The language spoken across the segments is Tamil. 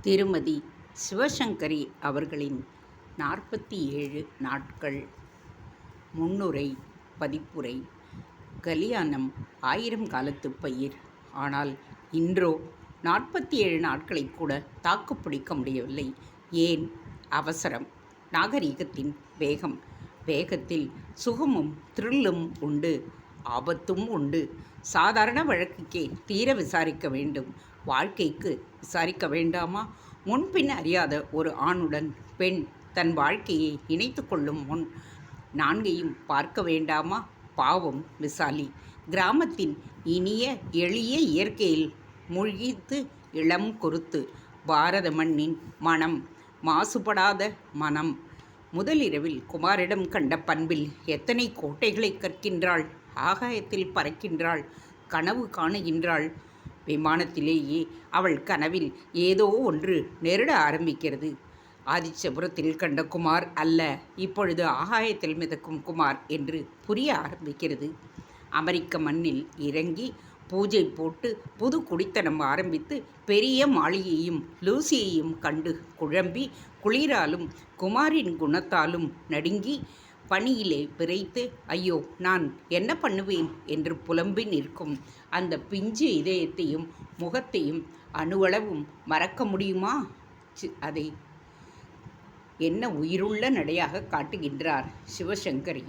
திருமதி சிவசங்கரி அவர்களின் நாற்பத்தி ஏழு நாட்கள். முன்னுரை பதிப்புரை கலியாணம் ஆயிரம் காலத்து பயிர். ஆனால் இன்றோ நாற்பத்தி ஏழு நாட்களை கூட தாக்குப்பிடிக்க முடியவில்லை. ஏன்? அவசரம். நாகரீகத்தின் வேகம். வேகத்தில் சுகமும் த்ரில்லும் உண்டு. ஆபத்தும் உண்டு. சாதாரண வழக்குக்கே தீர விசாரிக்க வேண்டும். வாழ்க்கைக்கு விசாரிக்க வேண்டாமா? முன்பின் அறியாத ஒரு ஆணுடன் பெண் தன் வாழ்க்கையை இணைத்து கொள்ளும் முன் நான்கையும் பார்க்க வேண்டாமா? பாவம் விசாலி. கிராமத்தின் இனிய எளிய இயற்கையில் மூழ்கித்து இளம் கொருத்து பாரத மண்ணின் மனம் மாசுபடாத மனம். முதலிரவில் குமாரிடம் கண்ட பண்பில் எத்தனை கோட்டைகளை கற்கின்றாள்? ஆகாயத்தில் பறக்கின்றாள் கனவு காணுகின்றாள் விமானத்திலேயே அவள் கனவில் ஏதோ ஒன்று நெருட ஆரம்பிக்கிறது. ஆதிச்சபுரத்தில் கண்ட குமார் அல்ல இப்பொழுது ஆகாயத்தில் மிதக்கும் குமார் என்று புரிய ஆரம்பிக்கிறது. அமெரிக்க மண்ணில் இறங்கி பூஜை போட்டு புது குடித்தனம் ஆரம்பித்து பெரிய மாளிகையும் லூசியையும் கண்டு குழம்பி குளிராலும் குமாரின் குணத்தாலும் நடுங்கி பணியிலே பிறைத்து ஐயோ நான் என்ன பண்ணுவேன்? என்று புலம்பி நிற்கும். அந்த பிஞ்சு இதயத்தையும் முகத்தையும் அணுவளவும் மறக்க முடியுமா? அதை என்ன உயிருள்ள நடையாக காட்டுகின்றார் சிவசங்கரி.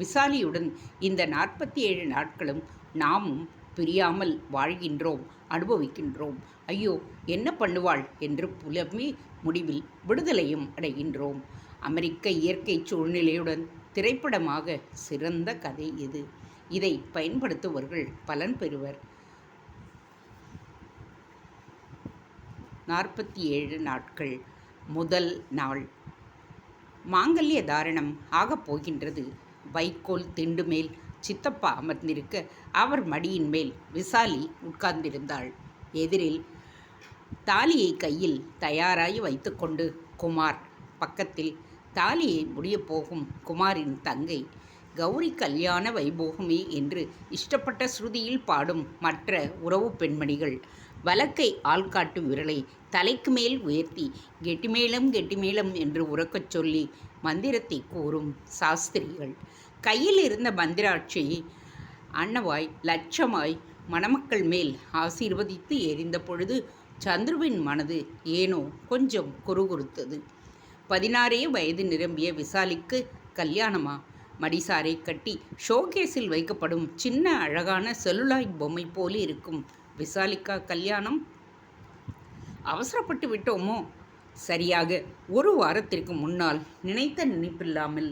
விசாலியுடன் இந்த நாற்பத்தி ஏழு நாட்களும் நாமும் பிரியாமல் வாழ்கின்றோம் அனுபவிக்கின்றோம். ஐயோ என்ன பண்ணுவாள்? என்று புலம்பி முடிவில் விடுதலையும் அடைகின்றோம். அமெரிக்க இயற்கை சூழ்நிலையுடன் திரைப்படமாக சிறந்த கதை இது. இதை பயன்படுத்துபவர்கள் பலன் பெறுவர். நாற்பத்தி ஏழு நாட்கள் முதல் நாள். மாங்கல்ய தாரணம் ஆகப் போகின்றது. வைக்கோல் திண்டு மேல் சித்தப்பா அமர்ந்திருக்க அவர் மடியின் மேல் விசாலி உட்கார்ந்திருந்தாள். எதிரில் தாலியை கையில் தயாராகி வைத்துக்கொண்டு குமார் பக்கத்தில் தாலியை முடியப் போகும் குமாரின் தங்கை கௌரி கல்யாண வைபோகமே என்று இஷ்டப்பட்ட ஸ்ருதியில் பாடும் மற்ற உறவு பெண்மணிகள். வழக்கை ஆள்காட்டு விரலை தலைக்கு மேல் உயர்த்தி கெட்டிமேளம் கெட்டிமேளம் என்று உறக்கச் சொல்லி மந்திரத்தை கூறும் சாஸ்திரிகள். கையில் இருந்த மந்திராட்சியை அன்னவாய் லட்சமாய் மணமக்கள் மேல் ஆசீர்வதித்து எரிந்த பொழுது சந்துருவின் மனது ஏனோ கொஞ்சம் குறுகுறுத்தது. பதினாறே வயது நிரம்பிய விசாலிக்கு கல்யாணமா? மடிசாரை கட்டி ஷோகேஸில் வைக்கப்படும் சின்ன அழகான செல்லுலாய் பொம்மை போல இருக்கும் விசாலிக்கா கல்யாணம்? அவசரப்பட்டு விட்டோமோ? சரியாக ஒரு வாரத்திற்கு முன்னால் நினைத்த நினைப்பில்லாமல்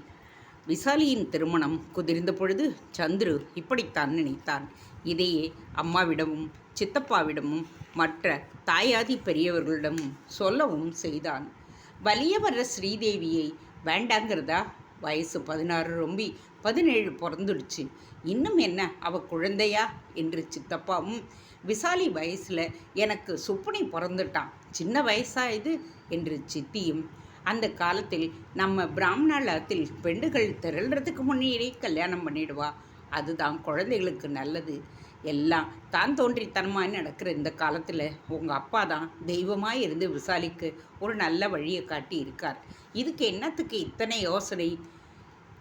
விசாலியின் திருமணம் குதிர்ந்த பொழுது சந்துரு இப்படித்தான் நினைத்தான். இதையே அம்மாவிடமும் சித்தப்பாவிடமும் மற்ற தாயாதி பெரியவர்களிடமும் சொல்லவும் செய்தான். வலிய வர்ற ஸ்ரீதேவியை வேண்டாங்கிறதா? வயசு பதினாறு ரொம்பி பதினேழு பிறந்துடுச்சு. இன்னும் என்ன அவ குழந்தையா? என்று சித்தப்பாவும் விசாலி வயசில் எனக்கு சுப்புனி பிறந்துட்டான். சின்ன வயசா இது? என்று சித்தியும் அந்த காலத்தில் நம்ம பிராமணாலத்தில் பெண்டுகள் திரள்றதுக்கு முன்னேறே கல்யாணம் பண்ணிடுவா. அதுதான் குழந்தைகளுக்கு நல்லது. எல்லாம் தான் தோன்றித்தனமாக நடக்கிற இந்த காலத்தில் உங்கள் அப்பா தான் தெய்வமாக இருந்து விசாலிக்கு ஒரு நல்ல வழியை காட்டி இருக்கார். இதுக்கு என்னத்துக்கு இத்தனை யோசனை?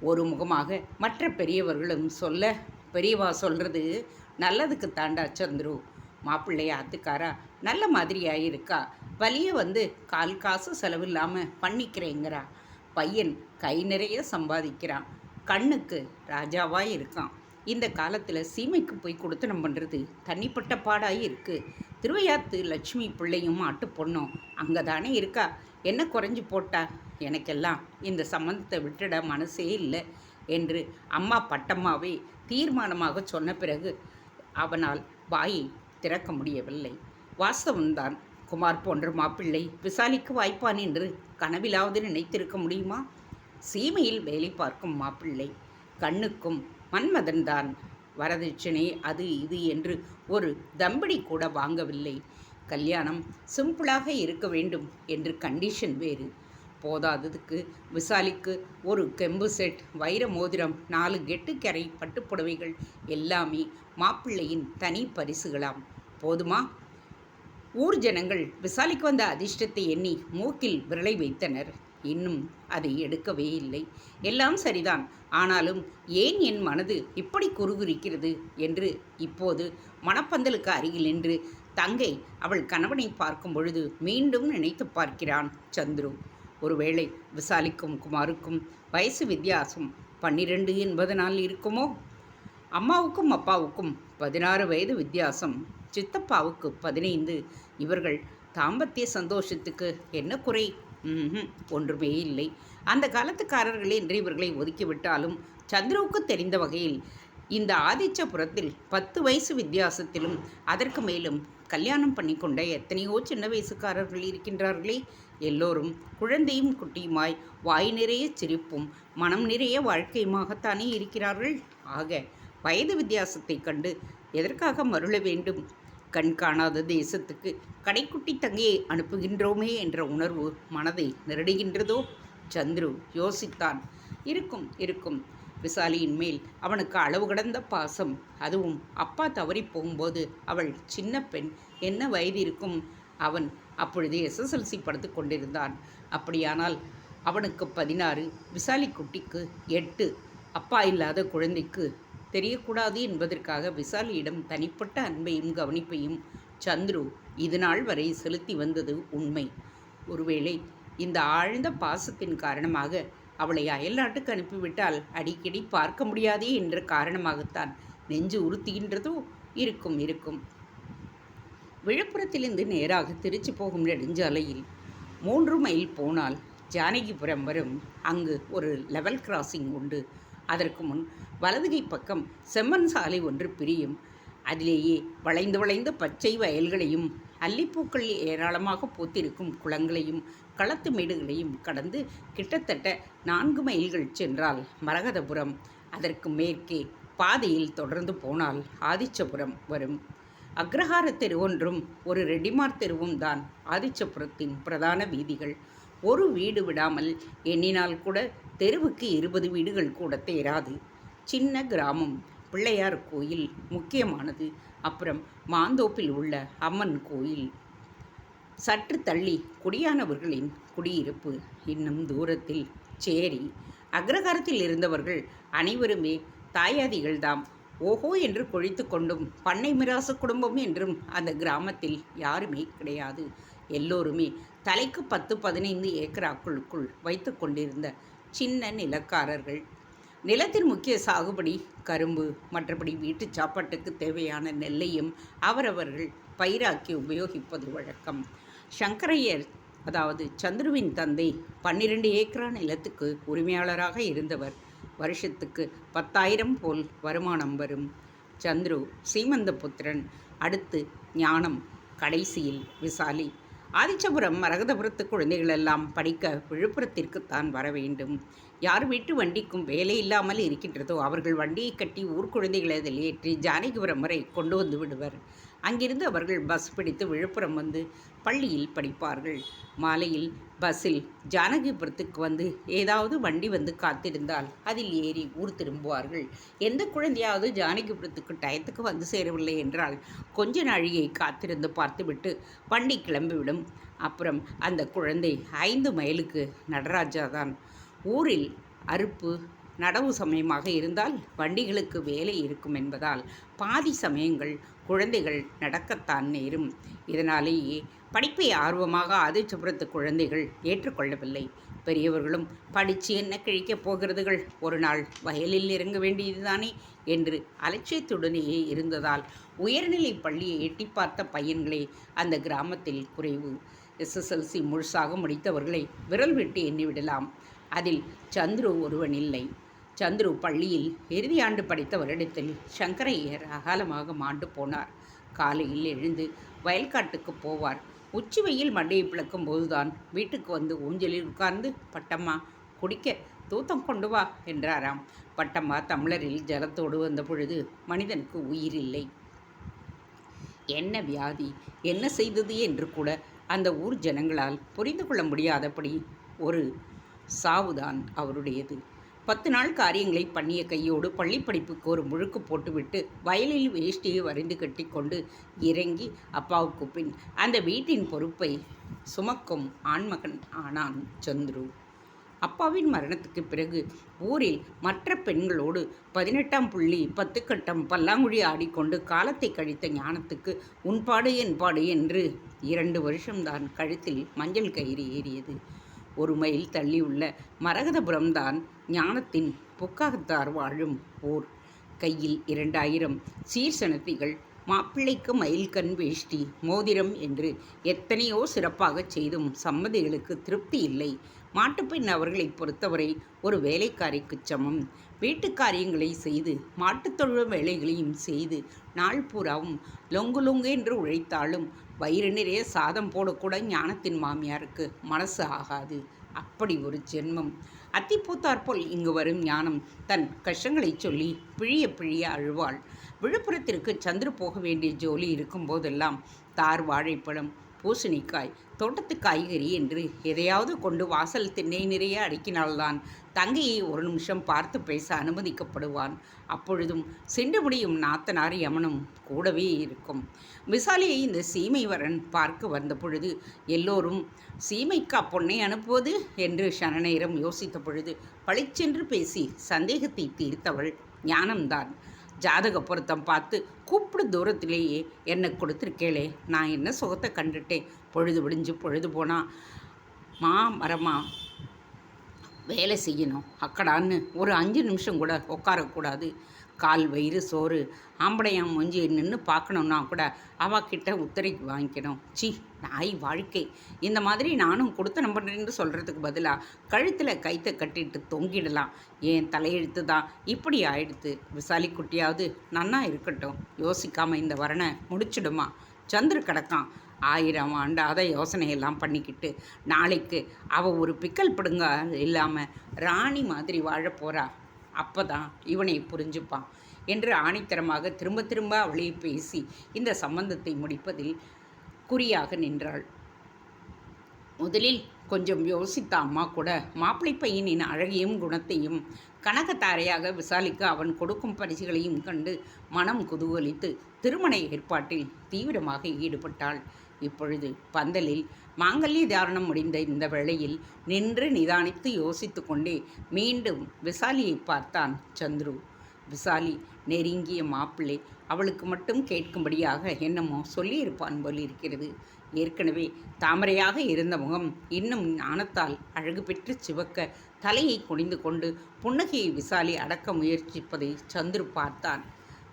ஒரு முகமாக மற்ற பெரியவர்களும் சொல்ல பெரியவா சொல்கிறது நல்லதுக்கு தாண்டா சந்துரு. மாப்பிள்ளைய ஆத்துக்காரா நல்ல மாதிரியாக இருக்கா? வலிய வந்து கால் காசு செலவில்லாமல் பண்ணிக்கிறேங்கிறா. பையன் கை நிறைய சம்பாதிக்கிறான். கண்ணுக்கு ராஜாவாக இருக்கான். இந்த காலத்தில் சீமைக்கு போய் கொடுத்தனம் பண்ணுறது தனிப்பட்ட பாடாக இருக்குது திருவையாத்து லட்சுமி பிள்ளையும் ஆட்டு பொண்ணும் அங்கே தானே இருக்கா? என்ன குறைஞ்சி போட்டா? எனக்கெல்லாம் இந்த சம்மந்தத்தை விட்டுட மனசே இல்லை என்று அம்மா பட்டம்மாவே தீர்மானமாக சொன்ன பிறகு அவனால் வாயை திறக்க முடியவில்லை. வாஸ்தவன்தான் குமார் போன்ற மாப்பிள்ளை விசாலிக்கு வாய்ப்பான் என்று கனவிலாவது நினைத்திருக்க முடியுமா? சீமையில் வேலை பார்க்கும் மாப்பிள்ளை கண்ணுக்கும் மன்மதன்தான் வரதட்சணை அது இது என்று ஒரு தம்படி கூட வாங்கவில்லை. கல்யாணம் சிம்பிளாக இருக்க வேண்டும் என்று கண்டிஷன் வேறு. போதாததுக்கு விசாலிக்கு ஒரு கெம்பு செட் வைர மோதிரம் நாலு கெட்டுக்கரை பட்டுப்புடவைகள் எல்லாமே மாப்பிள்ளையின் தனி பரிசுகளாம். போதுமா? ஊர் ஜனங்கள் விசாலிக்கு வந்த அதிர்ஷ்டத்தை எண்ணி மூக்கில் விரலை வைத்தனர். இன்னும் அதை எடுக்கவே இல்லை. எல்லாம் சரிதான். ஆனாலும் ஏன் என் மனது இப்படி குறுகுறிக்கிறது என்று இப்போது மணப்பந்தலுக்கு அருகில் நின்று தங்கை அவள் கணவனை பார்க்கும் பொழுது மீண்டும் நினைத்து பார்க்கிறான் சந்துரு. ஒருவேளை விசாலிக்கும் குமாருக்கும் வயசு வித்தியாசம் பன்னிரண்டு என்பதனால் இருக்குமோ? அம்மாவுக்கும் அப்பாவுக்கும் பதினாறு வயது வித்தியாசம். சித்தப்பாவுக்கு பதினைந்து. இவர்கள் தாம்பத்திய சந்தோஷத்துக்கு என்ன குறை? ஒன்றுமே இல்லை. அந்த காலத்துக்காரர்களே என்று இவர்களை ஒதுக்கிவிட்டாலும் சந்துருவுக்கு தெரிந்த வகையில் இந்த ஆதிச்சபுரத்தில் பத்து வயசு வித்தியாசத்திலும் அதற்கு மேலும் கல்யாணம் பண்ணிக்கொண்ட எத்தனையோ சின்ன வயசுக்காரர்கள் இருக்கின்றார்களே. எல்லோரும் குழந்தையும் குட்டியுமாய் வாய் நிறைய சிரிப்பும் மனம் நிறைய வாழ்க்கையுமாகத்தானே இருக்கிறார்கள். ஆக வயது வித்தியாசத்தைக் கண்டு எதற்காக மருள வேண்டும்? கண் காணாத தேசத்துக்கு கடைக்குட்டி தங்கையை அனுப்புகின்றோமே என்ற உணர்வு மனதை நெருடுகின்றதோ? சந்துரு யோசித்தான். இருக்கும் இருக்கும். விசாலியின் மேல் அவனுக்கு அளவு கடந்த பாசம். அதுவும் அப்பா தவறி போகும்போது அவள் சின்ன பெண். என்ன வயது இருக்கும்? அவன் அப்பொழுது எஸ்எஸ்எல்சி படுத்து கொண்டிருந்தான். அப்படியானால் அவனுக்கு பதினாறு. விசாலி குட்டிக்கு எட்டு. அப்பா இல்லாத குழந்தைக்கு தெரியக்கூடாது என்பதற்காக விசாலியிடம் தனிப்பட்ட அன்பையும் கவனிப்பையும் சந்துரு இதுநாள் வரை செலுத்தி வந்தது உண்மை. ஒருவேளை இந்த ஆழ்ந்த பாசத்தின் காரணமாக அவளை அயல்நாட்டுக்கு அனுப்பிவிட்டால் அடிக்கடி பார்க்க முடியாதே என்ற காரணமாகத்தான் நெஞ்சு உறுத்துகின்றதோ இருக்கும் இருக்கும். விழுப்புரத்திலிருந்து நேராக திருச்சி போகும் நெடுஞ்சாலையில் மூன்று மைல் போனால் ஜானகிபுரம் வரும். அங்கு ஒரு லெவல் கிராசிங் உண்டு. அதற்கு முன் வலதுகை பக்கம் செம்மண் சாலை ஒன்று பிரியும். அதிலேயே வளைந்து வளைந்த பச்சை வயல்களையும் அல்லிப்பூக்கள் ஏராளமாக பூத்திருக்கும் குளங்களையும் களத்து மேடுகளையும் கடந்து கிட்டத்தட்ட நான்கு மைல்கள் சென்றால் மரகதபுரம். அதற்கு மேற்கே பாதையில் தொடர்ந்து போனால் ஆதிச்சபுரம் வரும். அக்ரஹார தெருவொன்றும் ஒரு ரெடிமார் தெருவும் தான் ஆதிச்சபுரத்தின் பிரதான வீதிகள். ஒரு வீடு விடாமல் எண்ணினால் கூட தெருவுக்கு இருபது வீடுகள் கூட தேராது. சின்ன கிராமம் பிள்ளையார் கோயில் முக்கியமானது. அப்புறம் மாந்தோப்பில் உள்ள அம்மன் கோயில். சற்று தள்ளி குடியானவர்களின் குடியிருப்பு இன்னும் தூரத்தில் சேரி. அக்ரகாரத்தில் இருந்தவர்கள் அனைவருமே தாயாதிகள்தாம். ஓஹோ என்று கொழித்து கொண்டும் பண்ணை மிராசு குடும்பம் என்றும் அந்த கிராமத்தில் யாருமே கிடையாது. எல்லோருமே தலைக்கு பத்து பதினைந்து ஏக்கராக்களுக்குள் வைத்து கொண்டிருந்த சின்ன நிலக்காரர்கள். நிலத்தின் முக்கிய சாகுபடி கரும்பு மற்றபடி வீட்டு சாப்பாட்டுக்கு தேவையான நெல்லையும் அவரவர்கள் பயிராக்கி உபயோகிப்பது வழக்கம். சங்கரையர் அதாவது சந்துருவின் தந்தை பன்னிரண்டு ஏக்கரா நிலத்துக்கு உரிமையாளராக இருந்தவர். வருஷத்துக்கு பத்தாயிரம் போல் வருமானம் வரும். சந்துரு சீமந்தபுத்திரன் அடுத்து ஞானம் கடைசியில் விசாலி. ஆதிச்சபுரம் மரகதபுரத்து குழந்தைகள் எல்லாம் படிக்க விழுப்புரத்திற்குத்தான் வர வேண்டும். யார் வீட்டு வண்டிக்கும் வேலை இல்லாமல் இருக்கின்றதோ அவர்கள் வண்டியை கட்டி ஊர் குழந்தைகளை அதில் ஏற்றி ஜானகிபுரம் வரை கொண்டு வந்து விடுவர். அங்கிருந்து அவர்கள் பஸ் பிடித்து விழுப்புரம் வந்து பள்ளியில் படிப்பார்கள். மாலையில் பஸ்ஸில் ஜானகிபுரத்துக்கு வந்து ஏதாவது வண்டி வந்து காத்திருந்தால் அதில் ஏறி ஊர் திரும்புவார்கள். எந்த குழந்தையாவது ஜானகிபுரத்துக்கு டயத்துக்கு வந்து சேரவில்லை என்றால் கொஞ்ச நாழிகை காத்திருந்து பார்த்துவிட்டு வண்டி கிளம்பிவிடும். அப்புறம் அந்த குழந்தை ஐந்து மைலுக்கு நடராஜா தான் ஊரில் அறுப்பு நடவு சமயமாக இருந்தால் வண்டிகளுக்கு வேலை இருக்கும் என்பதால் பாதி சமயங்கள் குழந்தைகள் நடக்கத்தான் நேரும். இதனாலேயே படிப்பை ஆர்வமாக ஆதிச்சபுரத்து குழந்தைகள் ஏற்றுக்கொள்ளவில்லை. பெரியவர்களும் படித்து என்ன கிழிக்கப் போகிறதுகள்? ஒரு நாள் வயலில் இறங்க வேண்டியதுதானே? என்று அலட்சியத்துடனேயே இருந்ததால் உயர்நிலை பள்ளியை எட்டி பார்த்த பையன்களே அந்த கிராமத்தில் குறைவு. எஸ்எஸ்எல்சி முழுசாக முடித்தவர்களை விரல் விட்டு எண்ணிவிடலாம். அதில் சந்துரு ஒருவன் இல்லை. சந்துரு பள்ளியில் இறுதியாண்டு படித்த வருடத்தில் சங்கரையர் அகாலமாக மாண்டு போனார். காலையில் எழுந்து வயல்காட்டுக்கு போவார். உச்சி வெயில் மண்டையை பிளக்கும் போதுதான் வீட்டுக்கு வந்து ஊஞ்சலில் உட்கார்ந்து பட்டம்மா குடிக்க தூத்தம் கொண்டு வா என்றாராம். பட்டம்மா தமிழரில் ஜலத்தோடு வந்த பொழுது மனிதனுக்கு உயிர் இல்லை என்ன வியாதி என்ன செய்தது என்று கூட அந்த ஊர் ஜனங்களால் புரிந்து கொள்ள முடியாதபடி ஒரு சாவுதான் அவருடையது. பத்து நாள் காரியங்களை பண்ணிய கையோடு பள்ளிப்படிப்புக்கு ஒரு முழுக்கு போட்டுவிட்டு வயலில் வேஷ்டியை வரைந்து கட்டிக்கொண்டு இறங்கி அப்பாவுக்கு பின் அந்த வீட்டின் பொறுப்பை சுமக்கும் ஆண்மகன் ஆனான் சந்துரு. அப்பாவின் மரணத்துக்கு பிறகு ஊரில் மற்ற பெண்களோடு பதினெட்டாம் புள்ளி பத்து கட்டம் பல்லாங்குழி ஆடிக்கொண்டு காலத்தை கழித்த ஞானத்துக்கு உன்பாடு என்பாடு என்று இரண்டு வருஷம்தான் கழுத்தில் மஞ்சள் கயிறு ஏறியது. ஒரு மைல் தள்ளியுள்ள மரகதபுரம்தான் ஞானத்தின் புக்காகத்தார் வாழும் ஊர் கையில் இரண்டாயிரம் சீர்சனத்திகள் மாப்பிள்ளைக்கு மயில்கண் வேஷ்டி மோதிரம் என்று எத்தனையோ சிறப்பாகச் செய்தும் சம்மதிகளுக்கு திருப்தி இல்லை. மாட்டுப்பெண் அவர்களை பொறுத்தவரை ஒரு வேலைக்காரிக்குச் சமம். வீட்டு காரியங்களை செய்து மாட்டுத்தொழு வேலைகளையும் செய்து நாள் பூராவும் லொங்கு லொங்கு என்று உழைத்தாலும் வயிறு நிறைய சாதம் போடக்கூட ஞானத்தின் மாமியாருக்கு மனசு ஆகாது. அப்படி ஒரு ஜென்மம். அத்திப்பூத்தாற்போல் இங்கு வரும் ஞானம் தன் கஷ்டங்களை சொல்லி பிழிய பிழிய அழுவாள். விழுப்புரத்திற்கு சந்திர போக வேண்டிய ஜோலி இருக்கும் போதெல்லாம் தார் வாழைப்பழம் பூசணிக்காய் தோட்டத்து காய்கறி என்று எதையாவது கொண்டு வாசல் திண்ணை நிறைய அடுக்கினால்தான் தங்கையை ஒரு நிமிஷம் பார்த்து பேச அனுமதிக்கப்படுவான். அப்பொழுதும் சென்று முடியும் நாத்தனார் யமனும் கூடவே இருக்கும். விசாலியை இந்த சீமைவரன் பார்க்க வந்த பொழுது எல்லோரும் சீமைக்கா பொண்ணை அனுப்புவது? என்று சனநேரம் யோசித்த பொழுது பளிச்சென்று பேசி சந்தேகத்தை தீர்த்தவள் ஞானம்தான். ஜாதக பொருத்தம் பார்த்து கூப்பிடு தூரத்திலேயே என்னை கொடுத்துருக்கேளே. நான் என்ன சுகத்தை கண்டுட்டேன்? பொழுது விடிஞ்சு பொழுது போனால் மா மரமா வேலை செய்யணும். அக்கடான்னு ஒரு அஞ்சு நிமிஷம் கூட உட்காரக்கூடாது. கால் வயிறு சோறு ஆம்படையான் மூஞ்சி நின்று பார்க்கணுன்னா கூட அவகிட்ட உத்தரைக்கு வாங்கிக்கணும். சி நாய் வாழ்க்கை. இந்த மாதிரி நானும் கொடுத்த நம்பர்ன்னு சொல்கிறதுக்கு பதிலாக கழுத்தில் கைத்தை கட்டிட்டு தொங்கிடலாம். ஏன் தலையெழுத்து தான் இப்படி ஆயிடுத்து. விசாலி குட்டியாவது நன்னா இருக்கட்டும். யோசிக்காமல் இந்த வரணை முடிச்சிடுமா? சந்திர கிடக்கான். ஆயிரம் ஆண்டாத யோசனையெல்லாம் பண்ணிக்கிட்டு நாளைக்கு அவள் ஒரு பிக்கல் பிடுங்க இல்லாமல் ராணி மாதிரி வாழ போகிறா அப்போ தான் இவனை புரிஞ்சுப்பான் என்று ஆணித்தரமாக திரும்ப திரும்ப அவளை பேசி இந்த சம்பந்தத்தை முடிப்பதில் குறியாக நின்றாள். முதலில் கொஞ்சம் யோசித்த அம்மா கூட மாப்பிள்ளை பையனின் அழகையும் குணத்தையும் கனகத்தாரையாக விசாலிக்க அவன் கொடுக்கும் பரிசுகளையும் கண்டு மனம் குதூகலித்து திருமண ஏற்பாட்டில் தீவிரமாக ஈடுபட்டாள். இப்பொழுது பந்தலில் மாங்கல்ய தாரணம் முடிந்த இந்த வேளையில் நின்று நிதானித்து யோசித்து கொண்டே மீண்டும் விசாலியை பார்த்தான் சந்துரு. விசாலி நெருங்கிய மாப்பிள்ளை அவளுக்கு மட்டும் கேட்கும்படியாக என்னமோ சொல்லியிருப்பான் போல் இருக்கிறது ஏற்கனவே தாமரையாக இருந்த முகம் இன்னும் ஞானத்தால் அழகு பெற்று சிவக்க தலையை குனிந்து கொண்டு புன்னகையை விசாலி அடக்க முயற்சிப்பதை சந்துரு பார்த்தான்.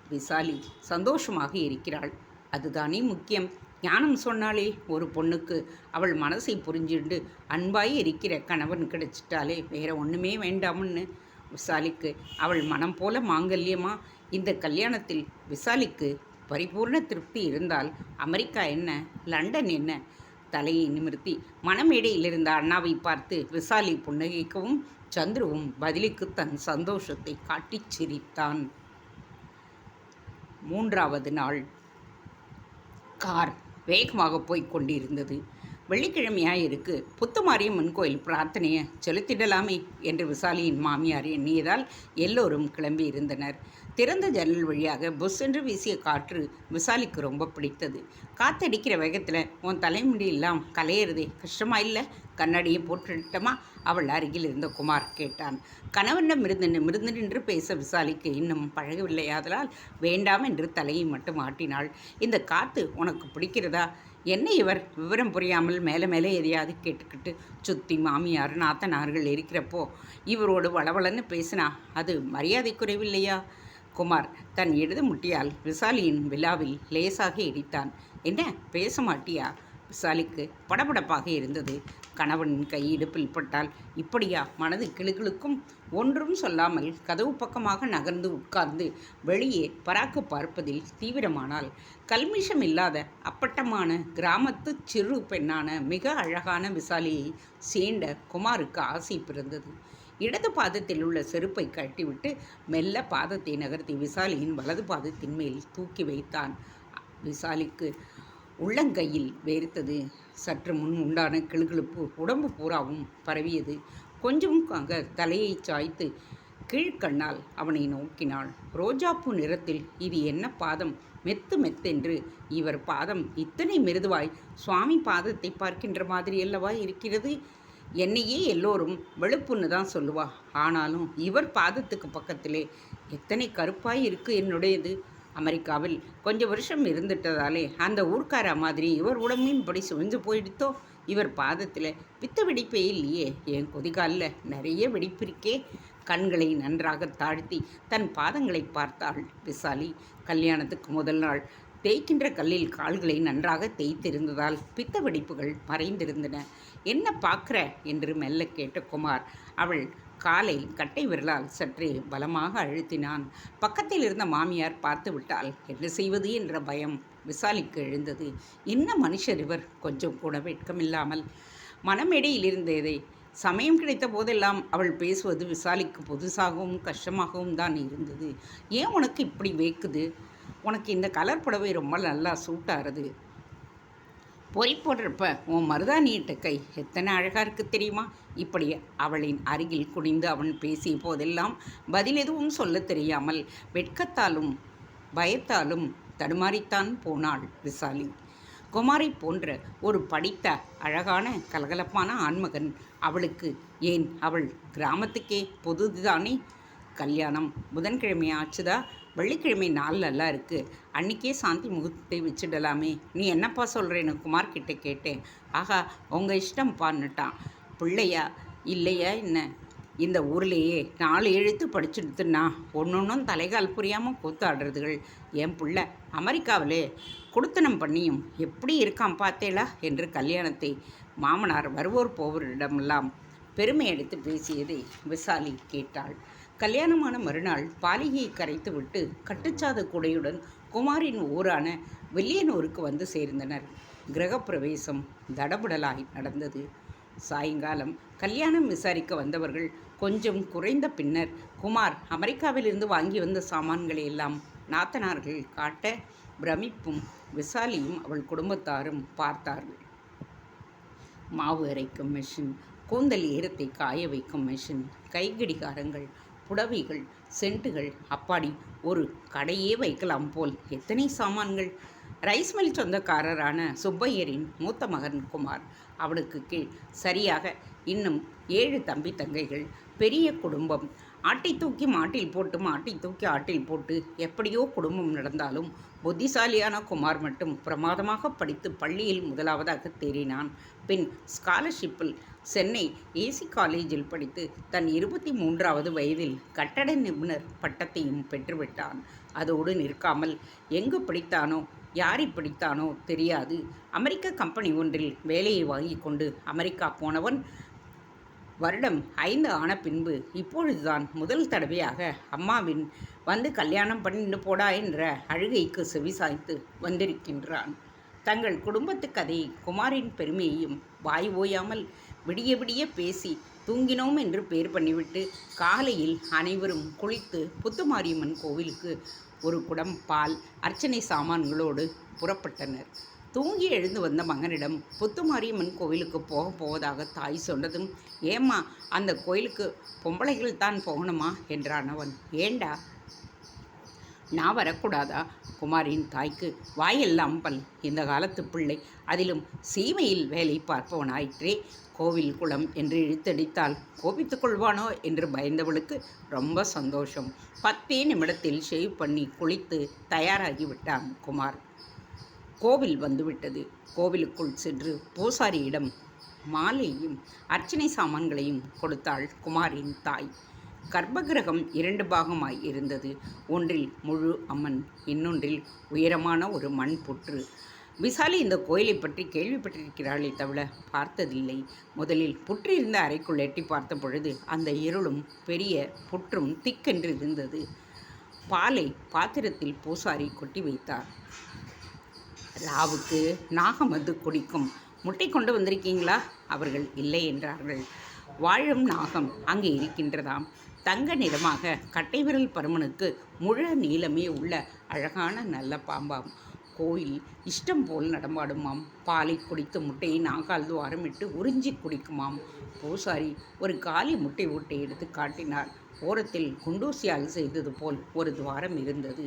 விசாலி சந்தோஷமாக இருக்கிறாள். அதுதானே முக்கியம். ஞானம் சொன்னாலே ஒரு பொண்ணுக்கு. அவள் மனசை புரிஞ்சுண்டு அன்பாய் இருக்கிற கணவன் கிடைச்சிட்டாலே வேற ஒன்றுமே வேண்டாம்னு விசாலிக்கு அவள் மனம் போல மாங்கல்யமா? இந்த கல்யாணத்தில் விசாலிக்கு பரிபூர்ண திருப்தி இருந்தால் அமெரிக்கா என்ன? லண்டன் என்ன? தலையை நிமிர்த்தி மணமேடையில் இருந்த அண்ணாவை பார்த்து விசாலி புன்னகைக்கவும் சந்துருவும் பதிலுக்கு தன் சந்தோஷத்தை காட்டிச் சிரித்தான். மூன்றாவது நாள். கார். வேகமாக போய்க் கொண்டிருந்தது. வெள்ளிக்கிழமையாயிருக்கு. புத்துமாரியம்மன் கோயில் பிரார்த்தனையை செலுத்திடலாமே என்று விசாலியின் மாமியார் எண்ணியதால் எல்லோரும் கிளம்பி இருந்தனர் திறந்த ஜன்னல் வழியாக பொஸ் என்று வீசிய காற்று விசாலிக்கு ரொம்ப பிடித்தது. காத்தடிக்கிற வேகத்தில் உன் தலைமுடியெல்லாம் கலையிறதே கஷ்டமா இல்லை? கண்ணாடியை போட்டுட்டமா? அவள் அருகில் இருந்த குமார் கேட்டான். கணவனிடமிருந்து மிருந்து நின்று பேச விசாலிக்கு இன்னும் பழகவில்லையாதலால் வேண்டாம் என்று தலையை மட்டும் ஆட்டினாள். இந்த காத்து உனக்கு பிடிக்கிறதா? என்ன இவர்? விவரம் புரியாமல் மேலே மேலே எதையாவது கேட்டுக்கிட்டு சுத்தி மாமியார் நாத்தனார்கள் இருக்கிறப்போ இவரோடு வளவளன்னு பேசினா அது மரியாதை குறைவில்லையா? குமார் தன் இடது முட்டியால் விசாலியின் விழாவில் லேசாக இடித்தான் என்ன? பேச மாட்டியா? விசாலிக்கு படபடப்பாக இருந்தது. கணவனின் கை இடுப்பில் பட்டால் இப்படியா? மனது கிளுகிளுக்கும். ஒன்றும் சொல்லாமல் கதவு பக்கமாக நகர்ந்து உட்கார்ந்து வெளியே பராக்கு பார்ப்பதில் தீவிரமானால் கல்மிஷம் இல்லாத அப்பட்டமான கிராமத்து சிறு பெண்ணான மிக அழகான விசாலியை சேண்ட குமாருக்கு ஆசை பிறந்தது. இடது பாதத்தில் உள்ள செருப்பை கட்டிவிட்டு மெல்ல பாதத்தை நகர்த்தி விசாலியின் வலது பாதத்தின் மேல் தூக்கி வைத்தான். விசாலிக்கு உள்ளங்கையில் வேர்த்தது. சற்று முன் உண்டான கிளுகிழுப்பு உடம்பு பூராவும் பரவியது. கொஞ்சம் அங்க தலையை சாய்த்து கீழ்க்கண்ணால் அவனை நோக்கினாள். ரோஜாப்பூ நிறத்தில் இது என்ன பாதம்? மெத்து மெத்தென்று இவர் பாதம் இத்தனை மிருதுவாய். சுவாமி பாதத்தை பார்க்கின்ற மாதிரி அல்லவா இருக்கிறது? என்னையே எல்லோரும் வெளுப்புன்னு தான் சொல்லுவா. ஆனாலும் இவர் பாதத்துக்கு பக்கத்திலே எத்தனை கருப்பாய் இருக்கு என்னுடையது. அமெரிக்காவில் கொஞ்சம் வருஷம் இருந்துட்டதாலே அந்த ஊர்க்கார மாதிரி இவர் உடம்பையும் இப்படி சுவிஞ்சு போயிடுத்தோ. இவர் பாதத்தில் பித்த வெடிப்பே இல்லையே. என் கொதிகாலில் நிறைய வெடிப்பிருக்கே கண்களை நன்றாக தாழ்த்தி தன் பாதங்களை பார்த்தாள் விசாலி. கல்யாணத்துக்கு முதல் நாள் தேய்க்கின்ற கல்லில் கால்களை நன்றாக தேய்த்திருந்ததால் பித்த வெடிப்புகள் மறைந்திருந்தன. என்ன பார்க்குற? என்று மெல்ல கேட்ட குமார். அவள் காலை கட்டை விரலால் சற்றே பலமாக அழுத்தினான். பக்கத்தில் இருந்த மாமியார் பார்த்து விட்டால் என்ன செய்வது? என்ற பயம் விசாலிக்கு எழுந்தது. என்ன மனுஷர் இவர்? கொஞ்சம் கூட வெட்கமில்லாமல். மனமேடையில் இருந்ததை சமயம் கிடைத்த போதெல்லாம் அவள் பேசுவது விசாலிக்கு புதுசாகவும் கஷ்டமாகவும் தான் இருந்தது. ஏன் உனக்கு இப்படி வேக்குது? உனக்கு இந்த கலர் புடவை ரொம்ப நல்லா சூட்டாகிறது பொறி போடுறப்ப உன் மருதாணியிட்ட கை எத்தனை அழகாக இருக்குது தெரியுமா? இப்படி அவளின் அருகில் குனிந்து அவன் பேசிய போதெல்லாம் பதில் எதுவும் சொல்ல தெரியாமல் வெட்கத்தாலும் பயத்தாலும் தடுமாறித்தான் போனாள் விசாலி. குமாரை போன்ற ஒரு படித்த அழகான கலகலப்பான ஆண்மகன் அவளுக்கு. ஏன்? அவள் கிராமத்துக்கே பொதுதானே கல்யாணம் புதன்கிழமை ஆச்சுதா? வெள்ளிக்கிழமை நாள் நல்லா இருக்குது அன்றைக்கே சாந்தி முகூர்த்தத்தை வச்சிடலாமே. நீ என்னப்பா சொல்கிறேன்னு குமார் கிட்டே கேட்டேன். ஆகா உங்கள் இஷ்டம்ப்பான்னுட்டான் பிள்ளையா? இல்லையா என்ன? இந்த ஊர்லேயே நாலு எழுத்து படிச்சுடுத்துன்னா ஒன்று ஒன்றும் தலைகால் புரியாமல் கூத்தாடுறதுகள். என் பிள்ளை அமெரிக்காவிலே குடுத்தனம் பண்ணியும் எப்படி இருக்கான் பார்த்தேளா? என்று கல்யாணத்தை மாமனார் வருவோர் போவரிடமெல்லாம் பெருமை எடுத்து பேசியதை விசாலி கேட்டாள். கல்யாணமான மறுநாள் பாலிகையை கரைத்துவிட்டு கட்டுச்சாத கூடையுடன் குமாரின் ஊரான வெள்ளியனூருக்கு வந்து சேர்ந்தனர். கிரகப்பிரவேசம் தடபுடலாய் நடந்தது. சாயங்காலம் கல்யாணம் விசாரிக்க வந்தவர்கள் கொஞ்சம் குறைந்த பின்னர் குமார் அமெரிக்காவிலிருந்து வாங்கி வந்த சாமான்களை எல்லாம் நாத்தனார்கள் காட்ட பிரமிப்பும் விசாலியும் அவள் குடும்பத்தாரும் பார்த்தார்கள். மாவு அரைக்கும் மெஷின் கூந்தல் ஈரத்தை காய வைக்கும் மெஷின் கைகடிகாரங்கள் புடவைகள் சென்ட்டுகள் அப்பாடி ஒரு கடையே வைக்கலாம் போல் எத்தனை சாமான்கள்? ரைஸ் மில் சொந்தக்காரரான சுப்பையரின் மூத்த மகன் குமார் அவனுக்கு கீழ் சரியாக இன்னும் ஏழு தம்பி தங்கைகள் பெரிய குடும்பம். ஆட்டை தூக்கி மாட்டில் போட்டு மாட்டை தூக்கி ஆட்டில் போட்டு எப்படியோ குடும்பம் நடந்தாலும் புத்திசாலியான குமார் மட்டும் பிரமாதமாக படித்து பள்ளியில் முதலாவதாக தேறினான். பின் ஸ்காலர்ஷிப்பில் சென்னை ஏசி காலேஜில் படித்து தன் இருபத்தி மூன்றாவது வயதில் கட்டட நிபுணர் பட்டத்தையும் பெற்றுவிட்டான். அதோடு நிற்காமல் எங்கு படித்தானோ யாரை பிடித்தானோ தெரியாது. அமெரிக்க கம்பெனி ஒன்றில் வேலையை வாங்கி கொண்டு அமெரிக்கா போனவன் வருடம் ஐந்து ஆன பின்பு இப்பொழுதுதான் முதல் தடவையாக அம்மாவின் வந்து கல்யாணம் பண்ணின்னு போடா என்ற அழுகைக்கு செவிசாய்த்து வந்திருக்கின்றான். தங்கள் குடும்பத்து கதையை குமாரின் பெருமையையும் வாய் ஓயாமல் விடிய விடிய பேசி தூங்கினோம் என்று பேர் பண்ணிவிட்டு காலையில் அனைவரும் குளித்து புத்துமாரியம்மன் கோவிலுக்கு ஒரு குடம் பால் அர்ச்சனை சாமான்களோடு புறப்பட்டனர். தூங்கி எழுந்து வந்த மகனிடம் புத்துமாரியம்மன் கோவிலுக்கு போக போவதாக தாய் சொன்னதும் ஏம்மா அந்த கோயிலுக்கு பொம்பளைகள் தான் போகணுமா? என்றான் அவன். ஏண்டா நான் வரக்கூடாதா? குமாரின் தாய்க்கு வாயெல்லாம் பல். இந்த காலத்து பிள்ளை அதிலும் சீமையில் வேலை பார்ப்பவனாயிற்றே. கோவில் குளம் என்று இழுத்தடித்தால் கோபித்து கொள்வானோ என்று பயந்தவளுக்கு ரொம்ப சந்தோஷம். பத்தே நிமிடத்தில் ஷேவ் பண்ணி குளித்து தயாராகி விட்டான் குமார். கோவில் வந்துவிட்டது. கோவிலுக்குள் சென்று பூசாரியிடம் மாலையும் அர்ச்சனை சாமான்களையும் கொடுத்தாள் குமாரின் தாய். கர்ப்பகிரகம் இரண்டு பாகமாய் இருந்தது. ஒன்றில் முழு அம்மன் இன்னொன்றில் உயரமான ஒரு மண் புற்று. விசாலி இந்த கோயிலை பற்றி கேள்விப்பட்டிருக்கிறாளே தவிர பார்த்ததில்லை. முதலில் புற்று இருந்த அறைக்குள் எட்டி பார்த்த பொழுது அந்த இருளும் பெரிய புற்றும் திக்கென்று இருந்தது. பாலை பாத்திரத்தில் பூசாரி கொட்டி வைத்தார். ராவுக்கு நாகம் வந்து குடிக்கும். முட்டை கொண்டு வந்திருக்கீங்களா? அவர்கள் இல்லை என்றார்கள். வாழும் நாகம் அங்கே இருக்கின்றதாம். தங்க நிறமாக கட்டைவிரல் பருமனுக்கு முழு நீளமே உள்ள அழகான நல்ல பாம்பாம் கோயில் இஷ்டம் போல் நடமாடுமாம். பாலை குடித்து முட்டையை நாகால் துவாரமிட்டு உறிஞ்சி குடிக்குமாம். பூசாரி ஒரு காலி முட்டை ஊட்டை எடுத்து காட்டினார். ஓரத்தில் குண்டூசியால் செய்தது போல் ஒரு துவாரம் இருந்தது.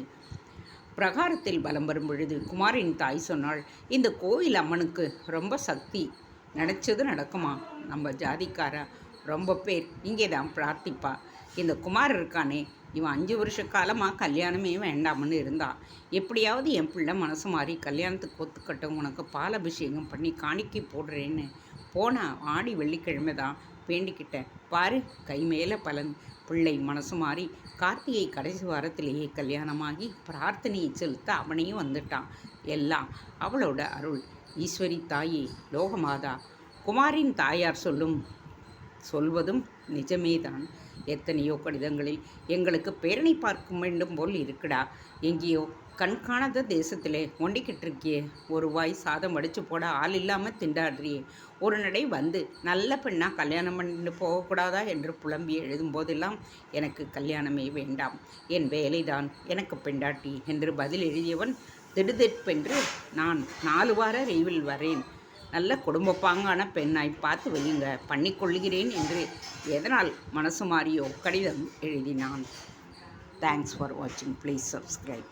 பிரகாரத்தில் பலம் வரும் பொழுது குமாரின் தாய் சொன்னாள் இந்த கோயில் அம்மனுக்கு ரொம்ப சக்தி. நினச்சது நடக்குமா? நம்ம ஜாதிக்காரா? ரொம்ப பேர் இங்கே தான் பிரார்த்திப்பா. இந்த குமார் இருக்கானே இவன் அஞ்சு வருஷ காலமாக கல்யாணமே வேண்டாம்னு இருந்தான் எப்படியாவது என் பிள்ளை மனசு மாறி கல்யாணத்துக்கு ஒத்துக்கட்டும் உனக்கு பால் அபிஷேகம் பண்ணி காணிக்கை போடுறேன்னு. போனா ஆடி வெள்ளிக்கிழமை தான் வேண்டிக்கிட்டேன் பாரு கை மேலே பலன். பிள்ளை மனசு மாறி கார்த்திகை கடைசி வாரத்திலேயே கல்யாணமாகி பிரார்த்தனையை செலுத்த அவனையும் வந்துட்டான். எல்லாம் அவளோட அருள். ஈஸ்வரி தாயே லோகமாதா. குமாரின் தாயார் சொல்லும் சொல்வதும் நிஜமேதான். எத்தனையோ கடிதங்களில் எங்களுக்கு பேரணி பார்க்க வேண்டும் போல் இருக்குடா. எங்கேயோ கண்காணாத தேசத்திலே ஒண்டிக்கிட்டு இருக்கியே ஒரு வாய் சாதம் அடிச்சு போட ஆள் இல்லாமல் திண்டாடுறியே. ஒரு நடை வந்து நல்ல பெண்ணாக கல்யாணம் பண்ணிட்டு போகக்கூடாதா என்று புலம்பி எழுதும்போதெல்லாம் எனக்கு கல்யாணமே வேண்டாம். என் வேலைதான் எனக்கு பெண்டாட்டி என்று பதில் எழுதியவன் திடுதிப்பென்று நான் நாலு வார ரீவில் வரேன். நல்ல குடும்பப்பாங்கான பெண்ணாய் பார்த்து வையுங்க. பண்ணிக்கொள்கிறேன் என்று எதனால் மனசு மாறியோ கடிதம் எழுதினான். தேங்க்ஸ் ஃபார் வாட்சிங் ப்ளீஸ் சப்ஸ்கிரைப்